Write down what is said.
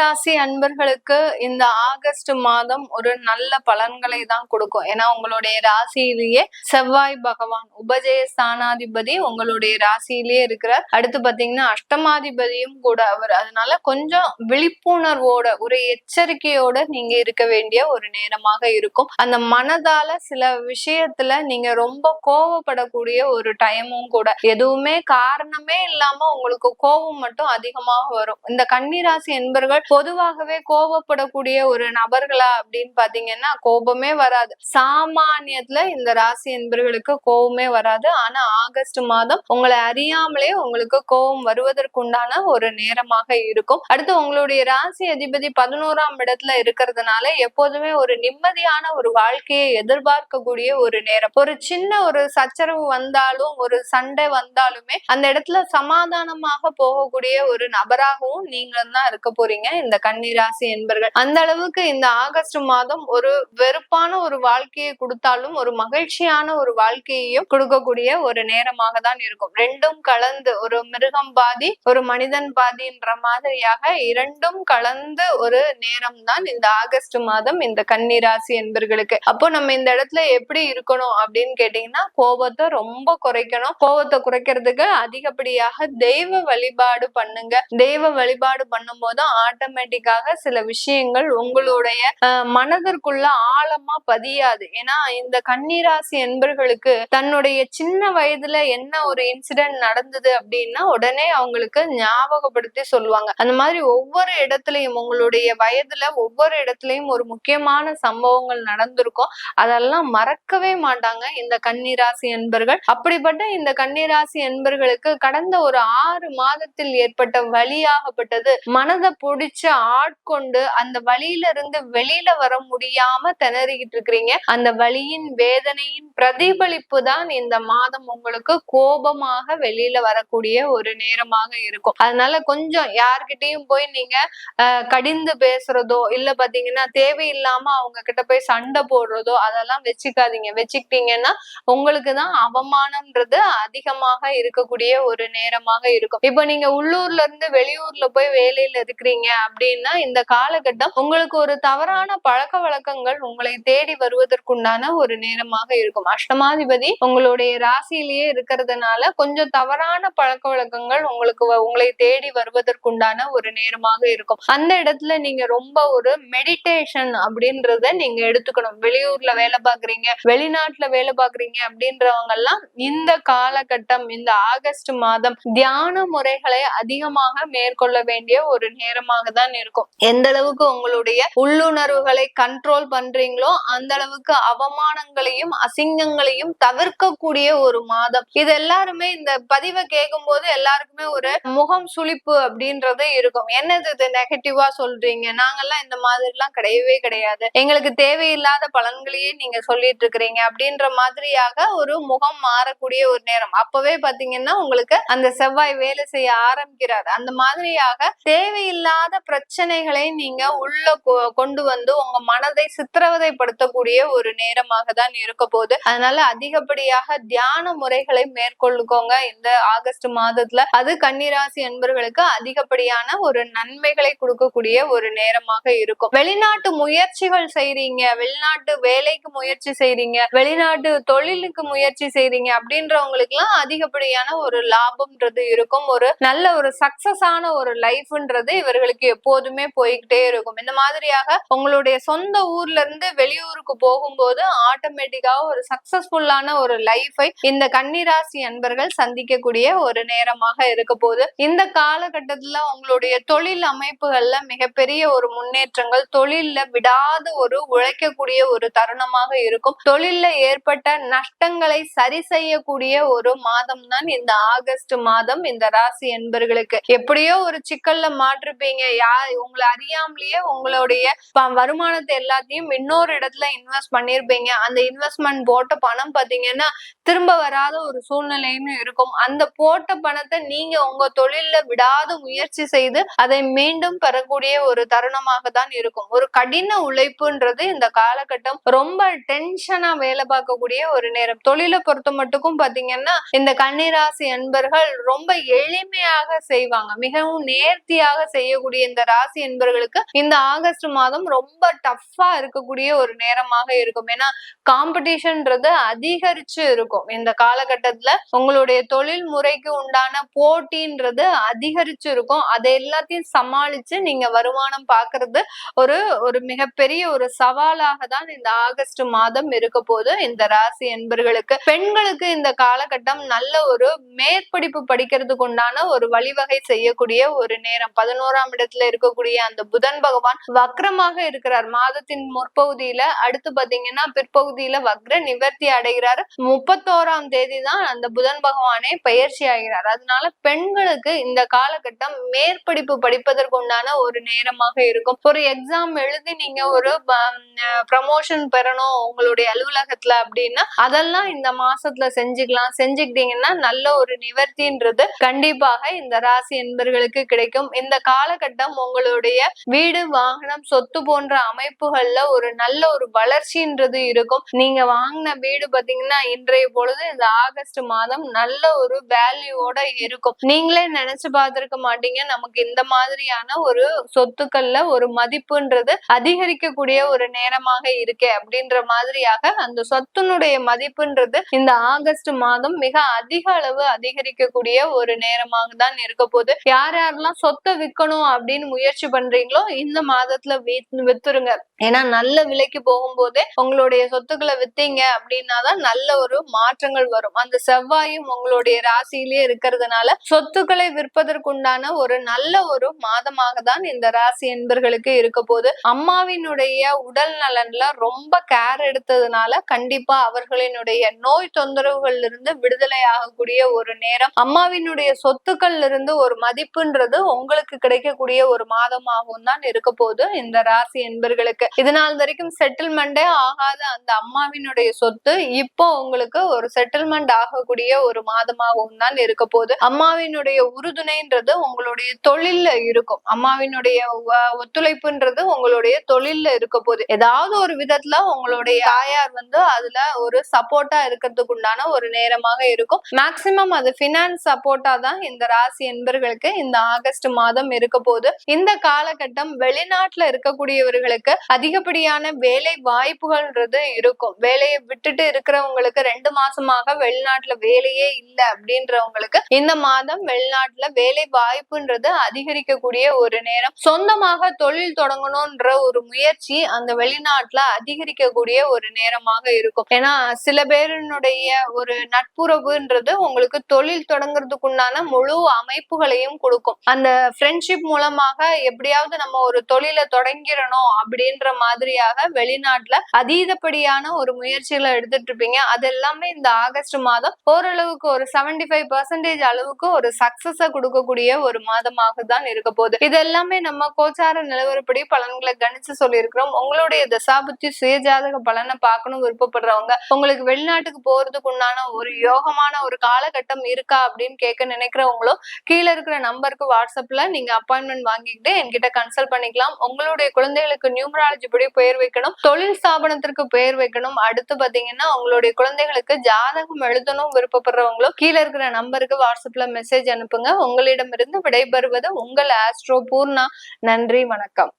ராசி அன்பர்களுக்கு இந்த ஆகஸ்ட் மாதம் ஒரு நல்ல பலன்களை தான் கொடுக்கும். ஏன்னா உங்களுடைய ராசியிலேயே செவ்வாய் பகவான் உபஜய ஸ்தானாதிபதி உங்களுடைய ராசியிலேயே இருக்கிறார். அடுத்து பாத்தீங்கன்னா அஷ்டமாதிபதியும் கூட அவர். அதனால கொஞ்சம் விழிப்புணர்வோட ஒரு எச்சரிக்கையோட நீங்க இருக்க வேண்டிய ஒரு நேரமாக இருக்கும். அந்த மனதால சில விஷயத்துல நீங்க ரொம்ப கோவப்படக்கூடிய ஒரு டைமும் கூட. எதுவுமே காரணமே இல்லாம உங்களுக்கு கோபம் மட்டும் அதிகமாக வரும். இந்த கன்னிராசி என்பர்கள் பொதுவாகவே கோபப்படக்கூடிய ஒரு நபர்களா அப்படின்னு பாத்தீங்கன்னா கோபமே வராது. சாமானியத்துல இந்த ராசி என்பர்களுக்கு கோபமே வராது. ஆனா ஆகஸ்ட் மாதம் உங்களை அறியாமலே உங்களுக்கு கோபம் வருவதற்குண்டான ஒரு நேரமாக இருக்கும். அடுத்து உங்களுடைய ராசி அதிபதி பதினோராம் இடத்துல இருக்கிறதுனால எப்போதுமே ஒரு நிம்மதியான ஒரு வாழ்க்கையை எதிர்பார்க்கக்கூடிய ஒரு நேரம். ஒரு சின்ன ஒரு சச்சரவு வந்தாலும் ஒரு சண்டை வந்தாலுமே அந்த இடத்துல சமாதானமாக போகக்கூடிய ஒரு நபராகவும் நீங்களும் தான் இருக்க போறீங்க. இந்த கன்னிராசி என்பர்கள். அந்த அளவுக்கு இந்த ஆகஸ்ட் மாதம் ஒரு வெறுப்பான ஒரு வாழ்க்கையை கொடுத்தாலும் ஒரு மகிழ்ச்சியான ஒரு வாழ்க்கையையும் கொடுக்கக்கூடிய ஒரு நேரமாக தான் இருக்கும். ரெண்டும் கலந்து ஒரு மிருகம் பாதி ஒரு மனிதன் பாதின்ற மாதிரியாக இரண்டும் கலந்து ஒரு நேரம் தான் இந்த ஆகஸ்ட் மாதம் இந்த கன்னிராசி என்பர்களுக்கு. அப்போ நம்ம இந்த இடத்துல எப்படி இருக்கணும் அப்படின்னு கேட்டீங்கன்னா கோபத்தை ரொம்ப குறைக்கணும். கோபத்தை குறைக்கிறதுக்கு அதிகப்படியாக தெய்வ வழிபாடு பண்ணுங்க. தெய்வ வழிபாடு பண்ணும் ஆட்டம் ஆட்டோமேட்டிக்காக சில விஷயங்கள் உங்களுடைய மனதிற்குள்ள ஆழமா பதியாது. ஏன்னா இந்த கன்னிராசி என்பர்களுக்கு தன்னுடைய சின்ன வயதுல என்ன ஒரு இன்சிடென்ட் நடந்தது அப்படின்னா உடனே அவங்களுக்கு ஞாபகப்படுத்தி சொல்லுவாங்க. அந்த மாதிரி ஒவ்வொரு இடத்துலயும் உங்களுடைய வயதுல ஒவ்வொரு இடத்துலயும் ஒரு முக்கியமான சம்பவங்கள் நடந்திருக்கும். அதெல்லாம் மறக்கவே மாட்டாங்க இந்த கன்னிராசி என்பர்கள். அப்படிப்பட்ட இந்த கன்னிராசி என்பர்களுக்கு கடந்த ஒரு ஆறு மாதத்தில் ஏற்பட்ட வழியாகப்பட்டது. மனதை பிடிச்ச ஆட்கொண்டு அந்த வழியில இருந்து வெளியில வர முடியாம திணறிக்கிட்டு இருக்கிறீங்க. அந்த வழியின் வேதனையின் பிரதிபலிப்பு தான் இந்த மாதம் உங்களுக்கு கோபமாக வெளியில வரக்கூடிய ஒரு நேரமாக இருக்கும். அதனால கொஞ்சம் யார்கிட்டயும் போய் நீங்க கடிந்து பேசுறதோ இல்ல பாத்தீங்கன்னா தேவையில்லாம அவங்க கிட்ட போய் சண்டை போடுறதோ அதெல்லாம் வச்சுக்காதீங்க. வச்சுக்கிட்டீங்கன்னா உங்களுக்கு தான் அவமானம்ன்றது அதிகமாக இருக்கக்கூடிய ஒரு நேரமாக இருக்கும். இப்போ நீங்க உள்ளூர்ல இருந்து வெளியூர்ல போய் வேலையில இருக்கிறீங்க அப்படின்னா இந்த காலகட்டம் உங்களுக்கு ஒரு தவறான பழக்க வழக்கங்கள் உங்களை தேடி வருவதற்குண்டான ஒரு நேரமாக இருக்கும். அஷ்டமாதிபதி உங்களுடைய ராசியிலேயே இருக்கிறதுனால கொஞ்சம் தவறான பழக்க வழக்கங்கள் உங்களுக்கு வ- உங்களை தேடி வருவதற்குண்டான ஒரு நேரமாக இருக்கும். அந்த இடத்துல நீங்க ரொம்ப ஒரு மெடிடேஷன் அப்படின்றத நீங்க எடுத்துக்கணும். வெளியூர்ல வேலை பாக்குறீங்க வெளிநாட்டுல வேலை பாக்குறீங்க அப்படின்றவங்க எல்லாம் இந்த காலகட்டம் இந்த ஆகஸ்ட் மாதம் தியான முறைகளை அதிகமாக மேற்கொள்ள வேண்டிய ஒரு நேரமாக தான் இருக்கும். எந்த அளவுக்கு உங்களுடைய உள்ளுணர்வுகளை கண்ட்ரோல் பண்றீங்களோ அந்த அளவுக்கு அவமானங்களையும் அசிங்கங்களையும் தவிர்க்கக்கூடிய ஒரு மாதம். இது எல்லாருமே இந்த பதிவை கேட்கும் போது எல்லாருக்குமே ஒரு முகம் சுழிப்பு அப்படின்றது இருக்கும். என்னது இது நெகட்டிவா சொல்றீங்க? நாங்கெல்லாம் இந்த மாதிரி எல்லாம் கிடையவே கிடையாது. எங்களுக்கு தேவையில்லாத பலன்களையே நீங்க சொல்லிட்டு இருக்கிறீங்க அப்படின்ற மாதிரியாக ஒரு முகம் மாறக்கூடிய ஒரு நேரம். அப்பவே பாத்தீங்கன்னா உங்களுக்கு அந்த செவ்வாய் வேலை செய்ய ஆரம்பிக்கிறார். அந்த மாதிரியாக தேவையில்லாத பிரச்சனைகளை நீங்க உள்ள கொ- கொண்டு வந்து உங்க மனதை சித்திரவதைப்படுத்தக்கூடிய ஒரு நேரமாக தான் இருக்க போகுது. அதனால அதிகப்படியாக தியான முறைகளை மேற்கொள்ளுக்கோங்க இந்த ஆகஸ்ட் மாதத்துல. அது கன்னிராசி என்பர்களுக்கு அதிகப்படியான ஒரு நன்மைகளை கொடுக்கக்கூடிய ஒரு நேரமாக இருக்கும். வெளிநாட்டு முயற்சிகள் செய்றீங்க வெளிநாட்டு வேலைக்கு முயற்சி செய்றீங்க வெளிநாட்டு தொழிலுக்கு முயற்சி செய்றீங்க அப்படின்றவங்களுக்கு எல்லாம் அதிகப்படியான ஒரு லாபம்ன்றது இருக்கும். ஒரு நல்ல ஒரு சக்சஸ் ஆன ஒரு லைஃப்ன்றது இவர்களுக்கு எப்போதுமே போய்கிட்டே இருக்கும். இந்த மாதிரியாக உங்களுடைய சொந்த ஊர்ல இருந்து வெளியூருக்கு போகும்போது ஆட்டோமேட்டிக்காக ஒரு சக்சஸ்ஃபுல்லான ஒரு லைஃபை இந்த கன்னிராசி அன்பர்கள் சந்திக்கக்கூடிய ஒரு நேரமாக இருக்க போகுது. இந்த காலகட்டத்துல உங்களுடைய தொழில் அமைப்புகள்ல மிகப்பெரிய ஒரு முன்னேற்றங்கள் தொழில்ல விடாத ஒரு உழைக்கக்கூடிய ஒரு தருணமாக இருக்கும். தொழில்ல ஏற்பட்ட நஷ்டங்களை சரி செய்யக்கூடிய ஒரு மாதம் தான் இந்த ஆகஸ்ட் மாதம் இந்த ராசி என்பர்களுக்கு எப்படியோ ஒரு சிக்கல்ல மாட்டிருப்பீங்க யா உங்களை அறியாமலேயே உங்களுடைய வருமானத்தை எல்லாத்தையும் இன்னொரு இடத்துல இன்வெஸ்ட் பண்ணிருப்பீங்க. அந்த இன்வெஸ்ட்மெண்ட் போட்ட பணம் பாத்தீங்கன்னா திரும்ப வராத ஒரு சூழ்நிலைன்னு இருக்கும். அந்த போட்ட பணத்தை நீங்க உங்க தொழில்ல விடாத முயற்சி செய்து அதை மீண்டும் பெறக்கூடிய ஒரு தருணமாக தான் இருக்கும். ஒரு கடின உழைப்புன்றது இந்த காலகட்டம் ரொம்ப டென்ஷனா வேலை பார்க்கக்கூடிய ஒரு நேரம். தொழிலை பொறுத்த மட்டுக்கும் பாத்தீங்கன்னா இந்த கன்னிராசி அன்பர்கள் ரொம்ப எளிமையாக செய்வாங்க. மிகவும் நேர்த்தியாக செய்யக்கூடிய இந்த ராசி என்பவர்களுக்கு இந்த ஆகஸ்ட் மாதம் ரொம்ப டஃப்பா இருக்கக்கூடிய ஒரு நேரமாக இருக்கும். ஏன்னா காம்படிஷன்ன்றது அதிகரிச்சு இருக்கும். இந்த காலகட்டத்துல உங்களுடைய தொழில் முறைக்கு உண்டான போட்டின்றது அதிகரிச்சு இருக்கும். அதை எல்லாத்தையும் சமாளிச்சு நீங்க வருமானம் பாக்குறது ஒரு ஒரு மிகப்பெரிய ஒரு சவாலாக தான் இந்த ஆகஸ்ட் மாதம் இருக்க போது இந்த ராசி என்பர்களுக்கு. பெண்களுக்கு இந்த காலகட்டம் நல்ல ஒரு மேற்படிப்பு படிக்கிறதுக்கு உண்டான ஒரு வழிவகை செய்யக்கூடிய ஒரு நேரம். பதினோராம் இடத்துல இருக்கக்கூடிய அந்த புதன் பகவான் வக்ரமாக இருக்கிறார். மாதத்தின் முற்பகுதியில அடுத்து பாத்தீங்கன்னா பிற்பகுதியில வக்ர நிவர்த்தி அடைகிறார். முப்பத்தோராம் தேதி தான் அந்த புதன் பகவானே பயிற்சி ஆகிறார். அதனால பெண்களுக்கு இந்த காலகட்டம் மேற்படிப்பு படிப்பதற்கு உண்டான ஒரு நேரமாக இருக்கும். ஒரு எக்ஸாம் எழுதி நீங்க ஒரு ப்ரமோஷன் பெறணும் உங்களுடைய அலுவலகத்துல அப்படின்னா அதெல்லாம் இந்த மாசத்துல செஞ்சுக்கலாம். செஞ்சுக்கிட்டீங்கன்னா நல்ல ஒரு நிவர்த்தின்றது கண்டிப்பாக இந்த ராசி என்பர்களுக்கு கிடைக்கும். இந்த காலகட்டம் உங்களுடைய வீடு வாகனம் சொத்து போன்ற அமைப்புகள்ல ஒரு நல்ல ஒரு வளர்ச்சின்றது இருக்கும். நீங்க வாங்கின வீடு பாத்தீங்கன்னா இன்றைய பொழுது இந்த ஆகஸ்ட் மாதம் நல்ல ஒரு வேல்யூவோட இருக்கும். நீங்களே நினைச்சு பார்த்திருக்க மாட்டீங்க. நமக்கு இந்த மாதிரியான ஒரு சொத்துக்கள்ல ஒரு மதிப்புன்றது அதிகரிக்கக்கூடிய ஒரு நேரமாக இருக்கே அப்படின்ற மாதிரியாக அந்த சொத்துனுடைய மதிப்புன்றது இந்த ஆகஸ்ட் மாதம் மிக அதிக அளவு அதிகரிக்கக்கூடிய ஒரு நேரமாக தான் இருக்க போகுது. யார் யாரெல்லாம் சொத்தை விற்கணும் அப்படின்னு முயற்சி பண்றீங்களோ இந்த மாதத்துல வித்துருங்க. ஏன்னா நல்ல விலைக்கு போகும்போதே உங்களுடைய சொத்துக்களை வித்தீங்க அப்படின்னாதான் நல்ல ஒரு மாற்றங்கள் வரும். அந்த செவ்வாயும் உங்களுடைய ராசியிலேயே இருக்கிறதுனால சொத்துக்களை விற்பதற்குண்டான ஒரு நல்ல ஒரு மாதமாக தான் இந்த ராசி என்பர்களுக்கு இருக்க போது அம்மாவினுடைய உடல் நலன்ல ரொம்ப கேர் எடுத்ததுனால கண்டிப்பா அவர்களினுடைய நோய் தொந்தரவுகள்ல இருந்து விடுதலை ஆகக்கூடிய ஒரு நேரம். அம்மாவினுடைய சொத்துக்கள்ல இருந்து ஒரு மதிப்புன்றது உங்களுக்கு கிடைக்கக்கூடிய ஒரு மாதமாகவும் தான் இருக்க போது இந்த ராசி என்பர்களுக்கு. இதனால் வரைக்கும் செட்டில்மெண்டே ஆகாத அந்த அம்மாவினுடைய சொத்து இப்போ உங்களுக்கு ஒரு செட்டில்மெண்ட் ஆகக்கூடிய ஒரு மாதமாகவும் தான் இருக்க போது அம்மாவினுடைய உறுதுணைன்றது உங்களுடைய தொழில்ல இருக்கும். அம்மாவினுடைய ஒத்துழைப்புன்றது உங்களுடைய தொழில்ல இருக்க போகுது. ஏதாவது ஒரு விதத்துல உங்களுடைய தாயார் வந்து அதுல ஒரு சப்போர்ட்டா இருக்கிறதுக்கு உண்டான ஒரு நேரமாக இருக்கும். மேக்சிமம் அது பினான்ஸ் சப்போர்ட்டா தான் இந்த ராசி என்பர்களுக்கு இந்த ஆகஸ்ட் மாதம் இருக்க போகுது. இந்த காலகட்டம் வெளிநாட்டுல இருக்கக்கூடியவர்களுக்கு அதிகப்படியான வேலை வாய்ப்புகள்ன்றது இருக்கும். வேலையை விட்டுட்டு இருக்கிறவங்களுக்கு ரெண்டு மாசமாக வெளிநாட்டுல வேலையே இல்லை அப்படின்றவங்களுக்கு இந்த மாதம் வெளிநாட்டுல வேலை வாய்ப்புன்றது அதிகரிக்கக்கூடிய ஒரு நேரம். சொந்தமாக தொழில் தொடங்கணும்ன்ற ஒரு முயற்சி அந்த வெளிநாட்டுல அதிகரிக்கக்கூடிய ஒரு நேரமாக இருக்கும். ஏன்னா சில பேருனுடைய ஒரு நட்புறவுன்றது உங்களுக்கு தொழில் தொடங்குறதுக்குண்டான முழு அமைப்புகளையும் கொடுக்கும். அந்த ஃப்ரெண்ட்ஷிப் மூலமாக எப்படியாவது நம்ம ஒரு தொழிலை தொடங்கிடணும் அப்படின்ற மாதிரியாக வெளிநாட்டுல அதீதப்படியான ஒரு முயற்சிகளை எடுத்துட்டு இருப்பீங்க அது எல்லாமே இந்த ஆகஸ்ட் மாதம் ஓரளவுக்கு ஒரு செவன்டி ஃபைவ் பர்சன்டேஜ் அளவுக்கு ஒரு சக்சஸ கொடுக்கக்கூடிய ஒரு மாதமாக தான் இருக்க போகுது. இது எல்லாமே நம்ம கோச்சார நிலவரப்படி பலன்களை கணிச்சு சொல்லியிருக்கிறோம். உங்களுடைய தசாபுத்தி சுயஜாதக பலனை பார்க்கணும் விருப்பப்படுறவங்க உங்களுக்கு வெளிநாட்டுக்கு போறதுக்கு உண்டான ஒரு யோகமான ஒரு காலகட்டம் இருக்கா அப்படின்னு கேட்க நினைக்கிறவங்களும் கீழே இருக்கிற நம்பருக்கு வாட்ஸ்அப்ல நீங்க அப்பாயின்மெண்ட் வாங்கிக்கிட்டு என்கிட்ட கன்சல்ட் பண்ணிக்கலாம். உங்களுடைய குழந்தைகளுக்கு நியூமராலஜி படி பெயர் வைக்கணும். தொழில் ஸ்தாபனத்திற்கு பெயர் வைக்கணும். அடுத்து பாத்தீங்கன்னா உங்களுடைய குழந்தைகளுக்கு ஜாதகம் எழுதணும் விருப்பப்படுறவங்களும் கீழே இருக்கிற நம்பருக்கு வாட்ஸ்அப்ல மெசேஜ் அனுப்புங்க. உங்களிடமிருந்து விடைபெறுவது உங்கள் ஆஸ்ட்ரோ பூர்ணா நன்றி வணக்கம்.